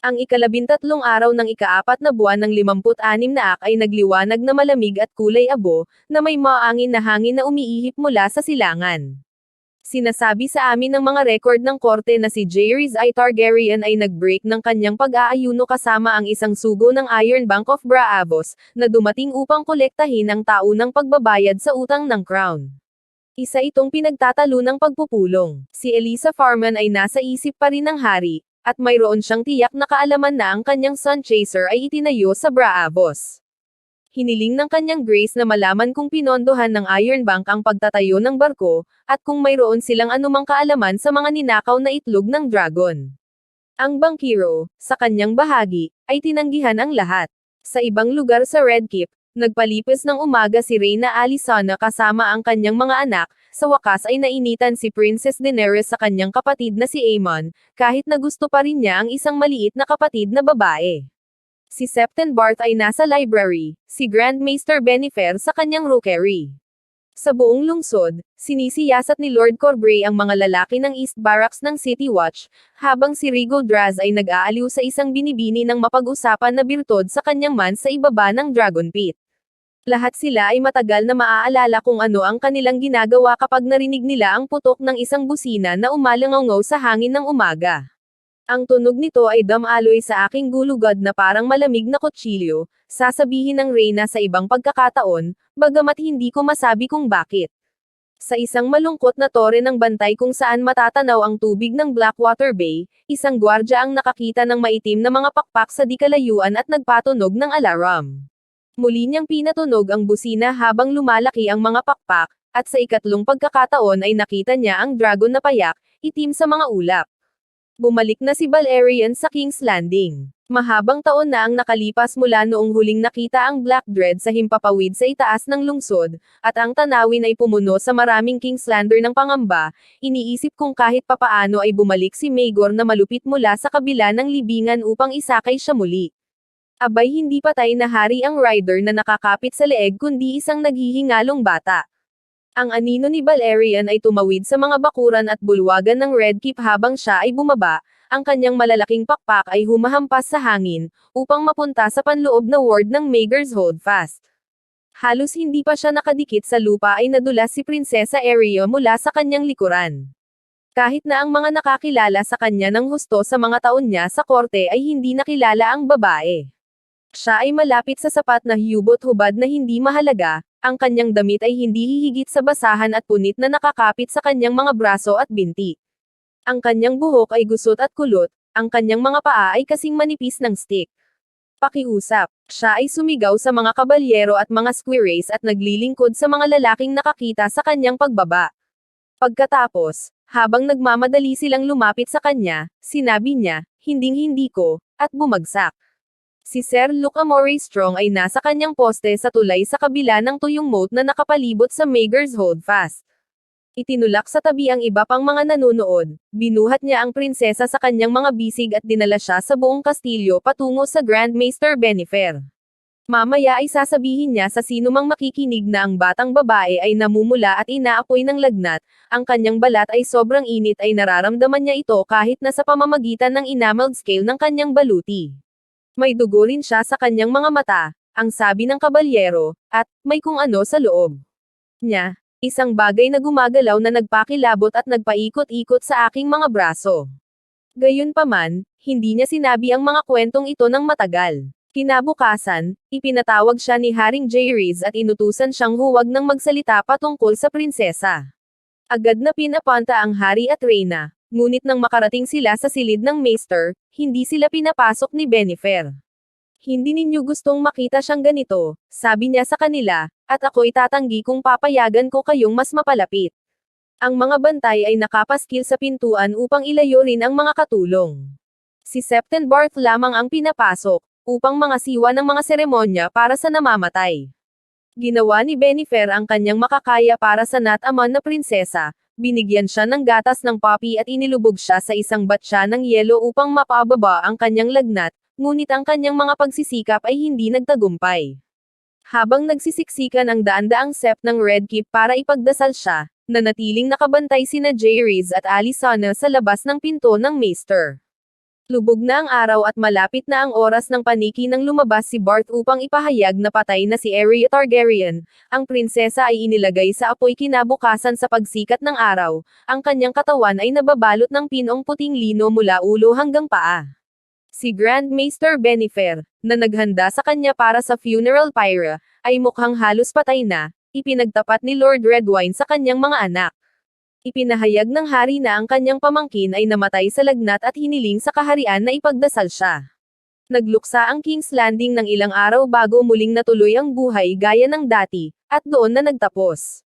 Ang ikalabintatlong araw ng ikaapat na buwan ng 56 na ak ay nagliwanag na malamig at kulay abo, na may maangin na hangin na umiihip mula sa silangan. Sinasabi sa amin ng mga record ng korte na si Jairus I. Targaryen ay nag-break ng kanyang pag-aayuno kasama ang isang sugo ng Iron Bank of Braavos, na dumating upang kolektahin ang taunang pagbabayad sa utang ng Crown. Isa itong pinagtatalo ng pagpupulong. Si Elisa Farman ay nasa isip pa rin ng hari, at mayroon siyang tiyak na kaalaman na ang kanyang sun chaser ay itinayo sa Braavos. Hiniling ng kanyang grace na malaman kung pinondohan ng Iron Bank ang pagtatayo ng barko, at kung mayroon silang anumang kaalaman sa mga ninakaw na itlog ng dragon. Ang bankiro, sa kanyang bahagi, ay tinanggihan ang lahat. Sa ibang lugar sa Red Keep, nagpalipis ng umaga si Reyna Alisana kasama ang kanyang mga anak, sa wakas ay nainitan si Princess Daenerys sa kanyang kapatid na si Aemon, kahit na gusto pa rin niya ang isang maliit na kapatid na babae. Si Septon Barth ay nasa library, si Grand Maester Benifer sa kanyang rookery. Sa buong lungsod, sinisiyasat ni Lord Corbray ang mga lalaki ng East Barracks ng City Watch, habang si Rigo Draz ay nag-aaliw sa isang binibini ng mapag-usapan na birtod sa kanyang man sa ibaba ng Dragon Pit. Lahat sila ay matagal na maaalala kung ano ang kanilang ginagawa kapag narinig nila ang putok ng isang busina na umalangaw sa hangin ng umaga. Ang tunog nito ay damaloy sa aking gulugad na parang malamig na kutsilyo, sasabihin ng Reyna sa ibang pagkakataon, bagamat hindi ko masabi kung bakit. Sa isang malungkot na tore ng bantay kung saan matatanaw ang tubig ng Blackwater Bay, isang gwardya ang nakakita ng maitim na mga pakpak sa dikalayuan at nagpatunog ng alarm. Muli niyang pinatunog ang busina habang lumalaki ang mga pakpak, at sa ikatlong pagkakataon ay nakita niya ang dragon na payak, itim sa mga ulap. Bumalik na si Balerion sa King's Landing. Mahabang taon na ang nakalipas mula noong huling nakita ang Black Dread sa himpapawid sa itaas ng lungsod, at ang tanawin ay pumuno sa maraming Kingslander ng pangamba, iniisip kong kahit papaano ay bumalik si Maegor na malupit mula sa kabila ng libingan upang isakay siya muli. Abay hindi patay na hari ang rider na nakakapit sa leeg kundi isang naghihingalong bata. Ang anino ni Balerion ay tumawid sa mga bakuran at bulwagan ng Red Keep habang siya ay bumaba, ang kanyang malalaking pakpak ay humahampas sa hangin, upang mapunta sa panloob na ward ng Mager's Holdfast. Halos hindi pa siya nakadikit sa lupa ay nadulas si Prinsesa Aerio mula sa kanyang likuran. Kahit na ang mga nakakilala sa kanya ng husto sa mga taon niya sa korte ay hindi nakilala ang babae. Siya ay malapit sa sapat na hubot hubad na hindi mahalaga, ang kanyang damit ay hindi hihigit sa basahan at punit na nakakapit sa kanyang mga braso at binti. Ang kanyang buhok ay gusot at kulot, ang kanyang mga paa ay kasing manipis ng stick. Pakiusap, siya ay sumigaw sa mga kabalyero at mga squires at naglilingkod sa mga lalaking nakakita sa kanyang pagbaba. Pagkatapos, habang nagmamadali silang lumapit sa kanya, sinabi niya, hinding-hindi ko, at bumagsak. Si Sir Luke Amore Strong ay nasa kanyang poste sa tulay sa kabila ng tuyong moat na nakapalibot sa Mager's Holdfast. Itinulak sa tabi ang iba pang mga nanonood, binuhat niya ang prinsesa sa kanyang mga bisig at dinala siya sa buong kastilyo patungo sa Grand Maester Benifer. Mamaya ay sasabihin niya sa sinumang makikinig na ang batang babae ay namumula at inaapoy ng lagnat, ang kanyang balat ay sobrang init ay nararamdaman niya ito kahit na sa pamamagitan ng enameled scale ng kanyang baluti. May dugo rin siya sa kanyang mga mata, ang sabi ng kabalyero, at may kung ano sa loob niya. Isang bagay na gumagalaw na nagpakilabot at nagpaikot-ikot sa aking mga braso. Gayunpaman, hindi niya sinabi ang mga kwentong ito ng matagal. Kinabukasan, ipinatawag siya ni Haring Jairus at inutusan siyang huwag nang magsalita patungkol sa prinsesa. Agad na pinapanta ang hari at reyna, Ngunit nang makarating sila sa silid ng maester, hindi sila pinapasok ni Benifer. Hindi ninyo gustong makita siyang ganito, sabi niya sa kanila, at ako'y tatanggi kung papayagan ko kayong mas mapalapit. Ang mga bantay ay nakapaskil sa pintuan upang ilayo rin ang mga katulong. Si Septon Barth lamang ang pinapasok, upang mga siwa ng mga seremonya para sa namamatay. Ginawa ni Benifer ang kanyang makakaya para sa nataman na prinsesa, binigyan siya ng gatas ng poppy at inilubog siya sa isang batsa ng yelo upang mapababa ang kanyang lagnat, ngunit ang kanyang mga pagsisikap ay hindi nagtagumpay. Habang nagsisiksikan ang daan-daang sep ng Red Keep para ipagdasal siya, nanatiling nakabantay sina Jairus at Alisana sa labas ng pinto ng Maester. Lubog na ang araw at malapit na ang oras ng paniki nang lumabas si Bart upang ipahayag na patay na si Arya Targaryen. Ang prinsesa ay inilagay sa apoy kinabukasan sa pagsikat ng araw. Ang kanyang katawan ay nababalot ng pinong puting lino mula ulo hanggang paa. Si Grand Maester Benifer, na naghanda sa kanya para sa funeral pyre, ay mukhang halos patay na, ipinagtapat ni Lord Redwine sa kanyang mga anak. Ipinahayag ng hari na ang kanyang pamangkin ay namatay sa lagnat at hiniling sa kaharian na ipagdasal siya. Nagluksa ang King's Landing ng ilang araw bago muling natuloy ang buhay gaya ng dati, at doon na nagtapos.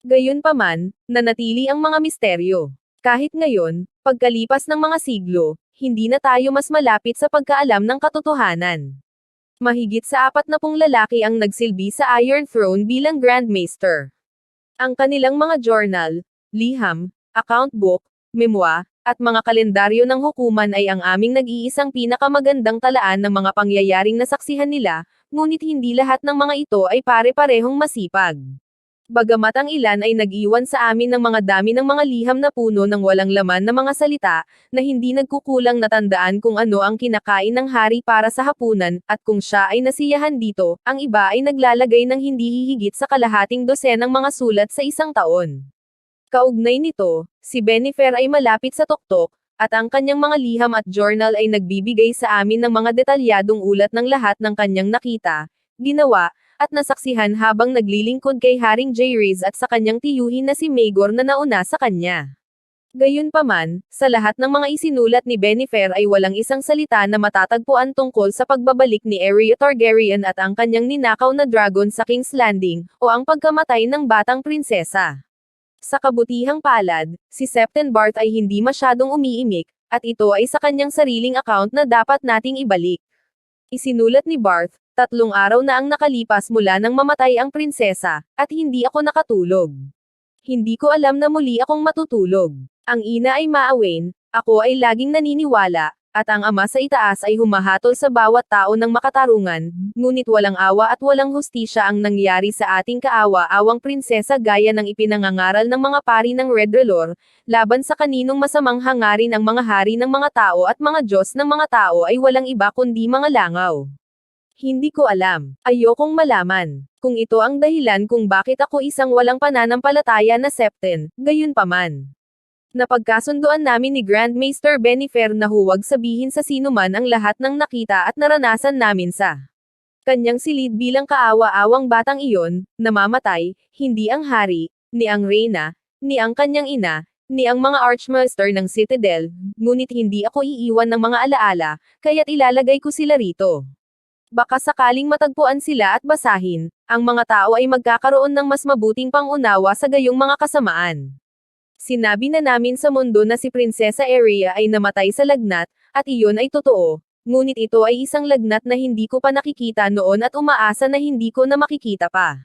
Gayunpaman, nanatili ang mga misteryo. Kahit ngayon, pagkalipas ng mga siglo, hindi na tayo mas malapit sa pagkaalam ng katotohanan. Mahigit sa apat na pung lalaki ang nagsilbi sa Iron Throne bilang Grand Maester. Ang kanilang mga journal, liham, account book, memoir, at mga kalendaryo ng hukuman ay ang aming nag-iisang pinakamagandang talaan ng mga pangyayaring nasaksihan nila, ngunit hindi lahat ng mga ito ay pare-parehong masipag. Bagamat ang ilan ay nag-iwan sa amin ng mga dami ng mga liham na puno ng walang laman na mga salita, na hindi nagkukulang natandaan kung ano ang kinakain ng hari para sa hapunan, at kung siya ay nasiyahan dito, ang iba ay naglalagay ng hindi hihigit sa kalahating dosenang mga sulat sa isang taon. Kaugnay nito, si Benifer ay malapit sa tuktok, at ang kanyang mga liham at journal ay nagbibigay sa amin ng mga detalyadong ulat ng lahat ng kanyang nakita, ginawa, at nasaksihan habang naglilingkod kay Haring Jayriz at sa kanyang tiyuhin na si Maegor na nauna sa kanya. Gayunpaman, sa lahat ng mga isinulat ni Benifer ay walang isang salita na matatagpuan tungkol sa pagbabalik ni Arya Targaryen at ang kanyang ninakaw na dragon sa King's Landing, o ang pagkamatay ng batang prinsesa. Sa kabutihang palad, si Septon Bart ay hindi masyadong umiimik, at ito ay sa kanyang sariling account na dapat nating ibalik. Isinulat ni Barth, tatlong araw na ang nakalipas mula nang mamatay ang prinsesa, at hindi ako nakatulog. Hindi ko alam na muli akong matutulog. Ang ina ay maawain, ako ay laging naniniwala, at ang ama sa itaas ay humahatol sa bawat tao ng makatarungan, ngunit walang awa at walang hustisya ang nangyari sa ating kaawa-awang prinsesa gaya ng ipinangangaral ng mga pari ng Red Relor, laban sa kaninong masamang hangarin ang mga hari ng mga tao at mga Diyos ng mga tao ay walang iba kundi mga langaw. Hindi ko alam. Ayokong malaman. Kung ito ang dahilan kung bakit ako isang walang pananampalataya na septen, gayon paman. Napagkasunduan namin ni Grand Maester Benifer na huwag sabihin sa sino man ang lahat ng nakita at naranasan namin sa kanyang silid bilang kaawa-awang batang iyon, namamatay, hindi ang hari, ni ang reyna, ni ang kanyang ina, ni ang mga archmaster ng citadel, ngunit hindi ako iiwan ng mga alaala, kaya't ilalagay ko sila rito. Baka sakaling matagpuan sila at basahin, ang mga tao ay magkakaroon ng mas mabuting pangunawa sa gayong mga kasamaan. Sinabi na namin sa mundo na si Prinsesa Arya ay namatay sa lagnat, at iyon ay totoo, ngunit ito ay isang lagnat na hindi ko pa nakikita noon at umaasa na hindi ko na makikita pa.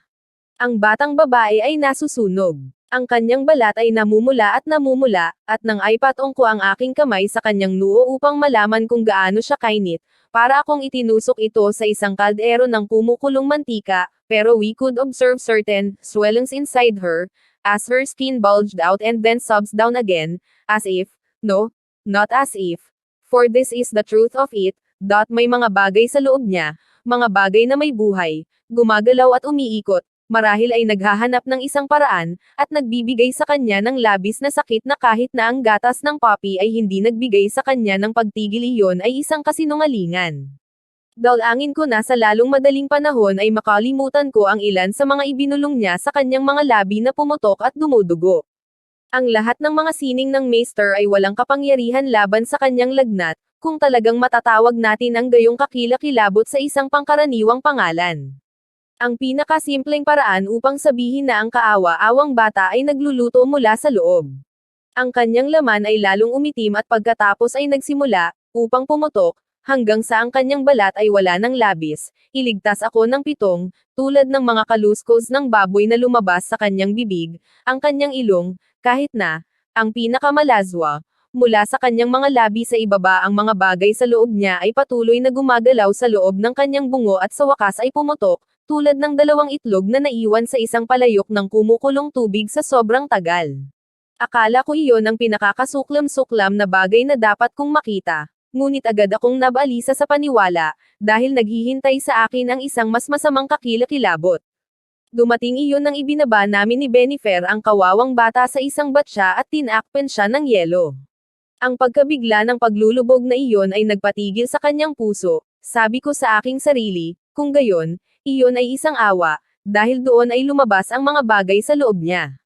Ang batang babae ay nasusunog. Ang kanyang balat ay namumula at namumula, at nang aipatong ko ang aking kamay sa kanyang noo upang malaman kung gaano siya kainit, para akong itinusok ito sa isang kaldero ng kumukulong mantika, pero we could observe certain swellings inside her, as her skin bulged out and then subs down again, as if, no, not as if, for this is the truth of it, dot may mga bagay sa loob niya, mga bagay na may buhay, gumagalaw at umiikot, marahil ay naghahanap ng isang paraan, at nagbibigay sa kanya ng labis na sakit na kahit na ang gatas ng poppy ay hindi nagbigay sa kanya ng pagtigil iyon ay isang kasinungalingan. Dalangin ko na sa lalong madaling panahon ay makalimutan ko ang ilan sa mga ibinulong niya sa kanyang mga labi na pumutok at dumudugo. Ang lahat ng mga sining ng Maester ay walang kapangyarihan laban sa kanyang lagnat, kung talagang matatawag natin ang gayong kakilakilabot sa isang pangkaraniwang pangalan. Ang pinakasimpleng paraan upang sabihin na ang kaawa-awang bata ay nagluluto mula sa loob. Ang kanyang laman ay lalong umitim at pagkatapos ay nagsimula, upang pumutok, hanggang sa ang kanyang balat ay wala ng labis, iligtas ako ng pitong, tulad ng mga kaluskos ng baboy na lumabas sa kanyang bibig, ang kanyang ilong, kahit na, ang pinakamalazwa, mula sa kanyang mga labi sa ibaba ang mga bagay sa loob niya ay patuloy na gumagalaw sa loob ng kanyang bungo at sa wakas ay pumutok, tulad ng dalawang itlog na naiwan sa isang palayok ng kumukulong tubig sa sobrang tagal. Akala ko iyon ang pinakakasuklam-suklam na bagay na dapat kong makita, ngunit agad akong nabalisa sa paniwala, dahil naghihintay sa akin ang isang mas masamang kakilakilabot. Dumating iyon nang ibinaba namin ni Benifer ang kawawang bata sa isang batya at tinakpen siya ng yelo. Ang pagkabigla ng paglulubog na iyon ay nagpatigil sa kanyang puso, sabi ko sa aking sarili, kung gayon, iyon ay isang awa, dahil doon ay lumabas ang mga bagay sa loob niya.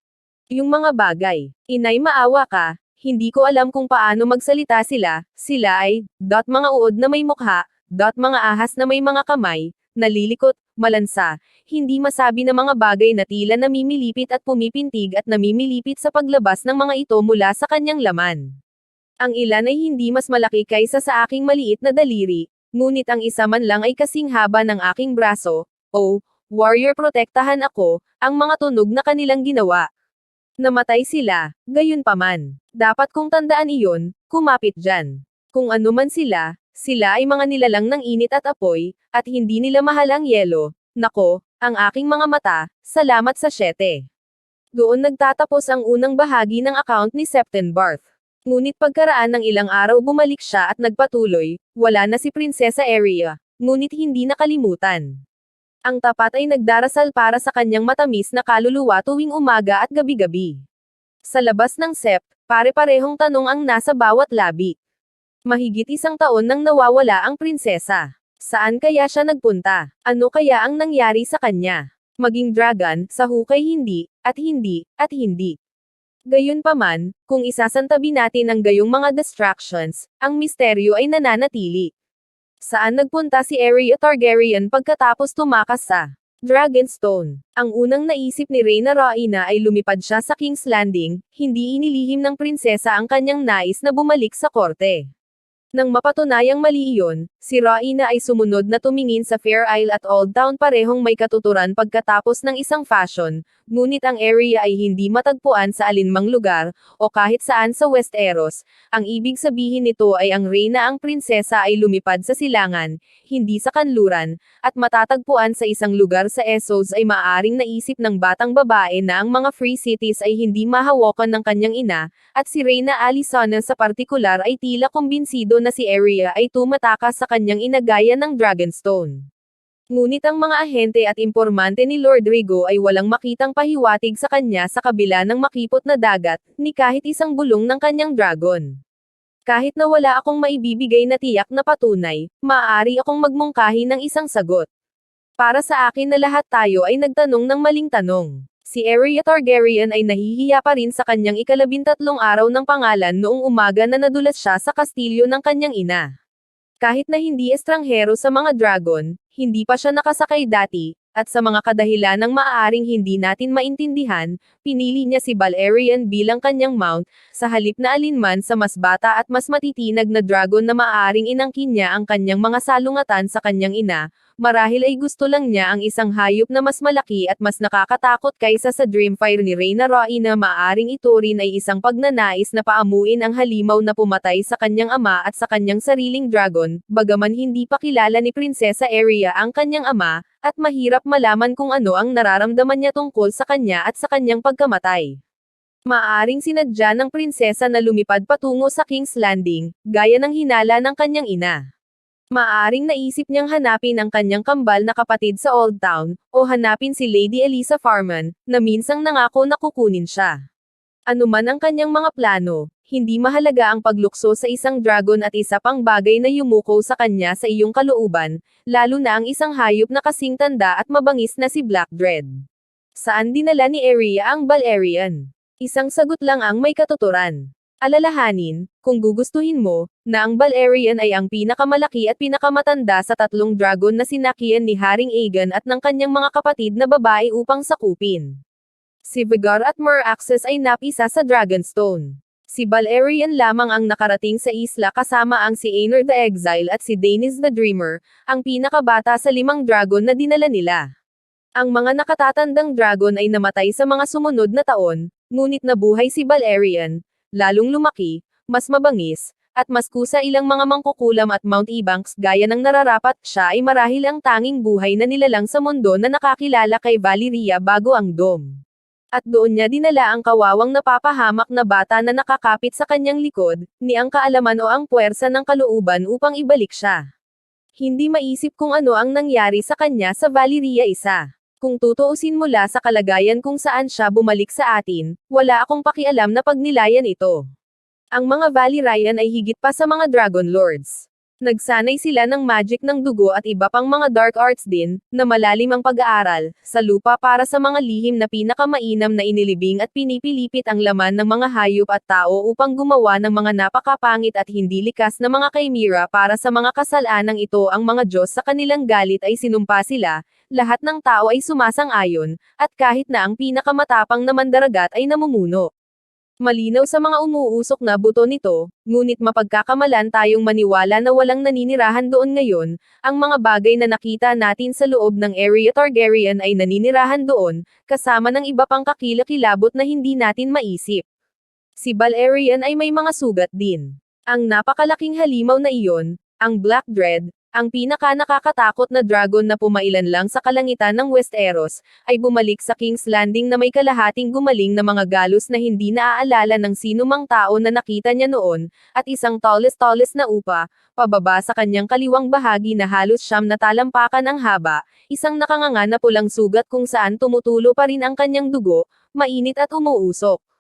Yung mga bagay, inay maawa ka, hindi ko alam kung paano magsalita sila, sila ay, dot mga uod na may mukha, dot mga ahas na may mga kamay, nalilikot, malansa, hindi masabi na mga bagay na tila namimilipit at pumipintig at namimilipit sa paglabas ng mga ito mula sa kanyang laman. Ang ilan ay hindi mas malaki kaysa sa aking maliit na daliri, ngunit ang isa man lang ay kasing haba ng aking braso, oh, warrior protektahan ako, ang mga tunog na kanilang ginawa. Namatay sila, gayon paman. Dapat kong tandaan iyon, kumapit dyan. Kung ano man sila, sila ay mga nilalang ng init at apoy, at hindi nila mahal ang yelo. Nako, ang aking mga mata, salamat sa 7. Doon nagtatapos ang unang bahagi ng account ni Septembarth. Ngunit pagkaraan ng ilang araw bumalik siya at nagpatuloy, wala na si Prinsesa Aria, ngunit hindi nakalimutan. Ang tapat ay nagdarasal para sa kanyang matamis na kaluluwa tuwing umaga at gabi-gabi. Sa labas ng sept, pare-parehong tanong ang nasa bawat labi. Mahigit isang taon nang nawawala ang prinsesa. Saan kaya siya nagpunta? Ano kaya ang nangyari sa kanya? Maging dragon, sa hukay hindi, at hindi, at hindi. Gayunpaman, kung isasantabi natin ang gayong mga distractions, ang misteryo ay nananatili. Saan nagpunta si Arya Targaryen pagkatapos tumakas sa Dragonstone? Ang unang naisip ni Reyna Rhaena ay lumipad siya sa King's Landing, hindi inilihim ng prinsesa ang kanyang nais na bumalik sa korte. Nang mapatunayang mali iyon, si Rhaena ay sumunod na tumingin sa Fair Isle at Old Town parehong may katuturan pagkatapos ng isang fashion, ngunit ang area ay hindi matagpuan sa alinmang lugar, o kahit saan sa Westeros. Ang ibig sabihin nito ay ang reyna ang prinsesa ay lumipad sa silangan, hindi sa kanluran, at matatagpuan sa isang lugar sa Essos ay maaaring naisip ng batang babae na ang mga free cities ay hindi mahawakan ng kanyang ina, at si Reyna Alicana sa partikular ay tila kumbinsido na si Arya ay tumatakas sa kanyang inagaya ng Dragonstone. Ngunit ang mga ahente at impormante ni Lord Rigo ay walang makitang pahiwatig sa kanya sa kabila ng makipot na dagat, ni kahit isang bulong ng kanyang dragon. Kahit na wala akong maibibigay na tiyak na patunay, maaari akong magmungkahi ng isang sagot. Para sa akin na lahat tayo ay nagtanong ng maling tanong. Si Arya Targaryen ay nahihiya pa rin sa kanyang ikalabintatlong araw ng pangalan noong umaga na nadulas siya sa kastilyo ng kanyang ina. Kahit na hindi estranghero sa mga dragon, hindi pa siya nakasakay dati, at sa mga kadahilanang maaaring hindi natin maintindihan, pinili niya si Balerion bilang kanyang mount, sa halip na alinman sa mas bata at mas matitinag na dragon na maaaring inangkin niya ang kanyang mga salungatan sa kanyang ina, marahil ay gusto lang niya ang isang hayop na mas malaki at mas nakakatakot kaysa sa Dreamfire ni Reyna Roy na maaaring ito rin ay isang pagnanais na paamuin ang halimaw na pumatay sa kanyang ama at sa kanyang sariling dragon, bagaman hindi pa kilala ni Prinsesa Arya ang kanyang ama, at mahirap malaman kung ano ang nararamdaman niya tungkol sa kanya at sa kanyang pagkamatay. Maaring sinadya ng prinsesa na lumipad patungo sa King's Landing, gaya ng hinala ng kanyang ina. Maaring naisip niyang hanapin ang kanyang kambal na kapatid sa Old Town, o hanapin si Lady Elisa Farman, na minsang nangako na kukunin siya. Ano man ang kanyang mga plano, hindi mahalaga ang paglukso sa isang dragon at isa pang bagay na yumuko sa kanya sa iyong kalooban, lalo na ang isang hayop na kasing tanda at mabangis na si Black Dread. Saan dinala ni Arya ang Balerion? Isang sagot lang ang may katuturan. Alalahanin, kung gugustuhin mo, na ang Balerion ay ang pinakamalaki at pinakamatanda sa tatlong dragon na sinakyan ni Haring Aegon at ng kanyang mga kapatid na babae upang sakupin. Si Vigar at Meraxes ay napisa sa Dragonstone. Si Balerion lamang ang nakarating sa isla kasama ang si Aenor the Exile at si Daenerys the Dreamer, ang pinakabata sa limang dragon na dinala nila. Ang mga nakatatandang dragon ay namatay sa mga sumunod na taon, ngunit nabuhay si Balerion, lalong lumaki, mas mabangis, at mas kusa ilang mga mangkukulam at Mount Ebanks gaya ng nararapat siya ay marahil ang tanging buhay na nilalang sa mundo na nakakilala kay Valeria bago ang Dome. At doon niya dinala ang kawawang napapahamak na bata na nakakapit sa kanyang likod, ni ang kaalaman o ang puwersa ng kalooban upang ibalik siya. Hindi maisip kung ano ang nangyari sa kanya sa Valeria isa. Kung tutuusin mula sa kalagayan kung saan siya bumalik sa atin, wala akong pakialam na pagnilayan ito. Ang mga Valerian ay higit pa sa mga Dragon Lords. Nagsanay sila ng magic ng dugo at iba pang mga dark arts din, na malalim ang pag-aaral, sa lupa para sa mga lihim na pinakamainam na inilibing at pinipilipit ang laman ng mga hayop at tao upang gumawa ng mga napakapangit at hindi likas na mga kaimira para sa mga kasalanang ito ang mga Diyos sa kanilang galit ay sinumpa sila, lahat ng tao ay sumasang-ayon, at kahit na ang pinakamatapang na mandaragat ay namumuno. Malinaw sa mga umuusok na buto nito, ngunit mapagkakamalan tayong maniwala na walang naninirahan doon ngayon, ang mga bagay na nakita natin sa loob ng area Targaryen ay naninirahan doon, kasama ng iba pang kakilakilabot na hindi natin maisip. Si Balerian ay may mga sugat din. Ang napakalaking halimaw na iyon, ang Black Dread, ang pinaka nakakatakot na dragon na pumailan lang sa kalangitan ng Westeros, ay bumalik sa King's Landing na may kalahating gumaling na mga galos na hindi naaalala ng sino mang tao na nakita niya noon, at isang tallest-tallest na upa, pababa sa kanyang kaliwang bahagi na halos siyam na talampakan ang haba, isang nakanganga na pulang sugat kung saan tumutulo pa rin ang kanyang dugo, mainit at umuusok.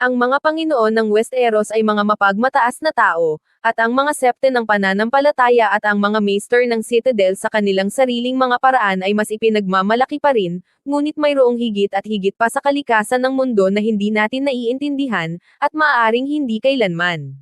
Ang mga Panginoon ng Westeros ay mga mapagmataas na tao, at ang mga septe ng pananampalataya at ang mga maester ng Citadel sa kanilang sariling mga paraan ay mas ipinagmamalaki pa rin, ngunit mayroong higit at higit pa sa kalikasan ng mundo na hindi natin naiintindihan, at maaaring hindi kailanman.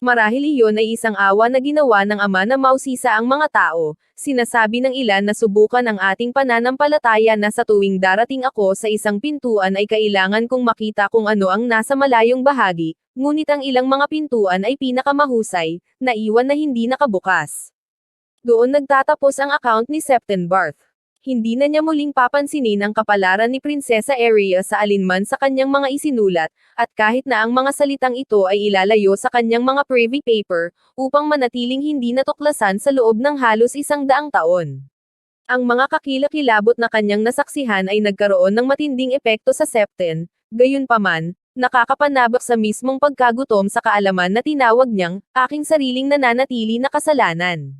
Marahil iyon ay isang awa na ginawa ng Ama na mausisa ang mga tao, sinasabi ng ilan na subukan ang ating pananampalataya na sa tuwing darating ako sa isang pintuan ay kailangan kong makita kung ano ang nasa malayong bahagi, ngunit ang ilang mga pintuan ay pinakamahusay, naiwan na hindi nakabukas. Doon nagtatapos ang account ni Septembarth. Hindi na niya muling papansinin ang kapalaran ni Prinsesa Aria sa alinman sa kanyang mga isinulat, at kahit na ang mga salitang ito ay ilalayo sa kanyang mga privy paper, upang manatiling hindi natuklasan sa loob ng halos isang daang taon. Ang mga kakilakilabot na kanyang nasaksihan ay nagkaroon ng matinding epekto sa Septen, gayunpaman, nakakapanabak sa mismong pagkagutom sa kaalaman na tinawag niyang, aking sariling nananatili na kasalanan.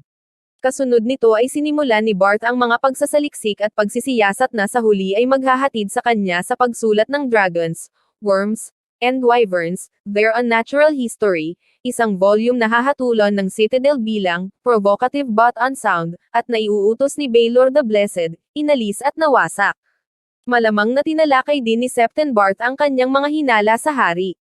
Kasunod nito ay sinimulan ni Barth ang mga pagsasaliksik at pagsisiyasat na sa huli ay maghahatid sa kanya sa pagsulat ng Dragons, Worms, and Wyverns, Their Unnatural History, isang volume na hahatulan ng Citadel bilang, provocative but unsound, at naiuutos ni Baylor the Blessed, inalis at nawasak. Malamang na tinalakay din ni Septon Barth ang kanyang mga hinala sa hari.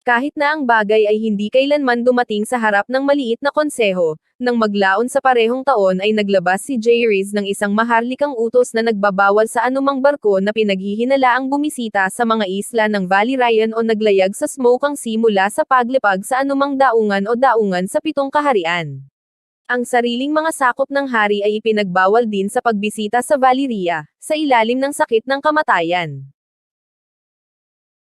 Kahit na ang bagay ay hindi kailanman dumating sa harap ng maliit na konseho, nang maglaon sa parehong taon ay naglabas si Jayriz ng isang maharlikang utos na nagbabawal sa anumang barko na pinaghihinalaang bumisita sa mga isla ng Valerian o naglayag sa Smokang Sea mula sa paglipag sa anumang daungan o daungan sa pitong kaharian. Ang sariling mga sakop ng hari ay ipinagbawal din sa pagbisita sa Valeria, sa ilalim ng sakit ng kamatayan.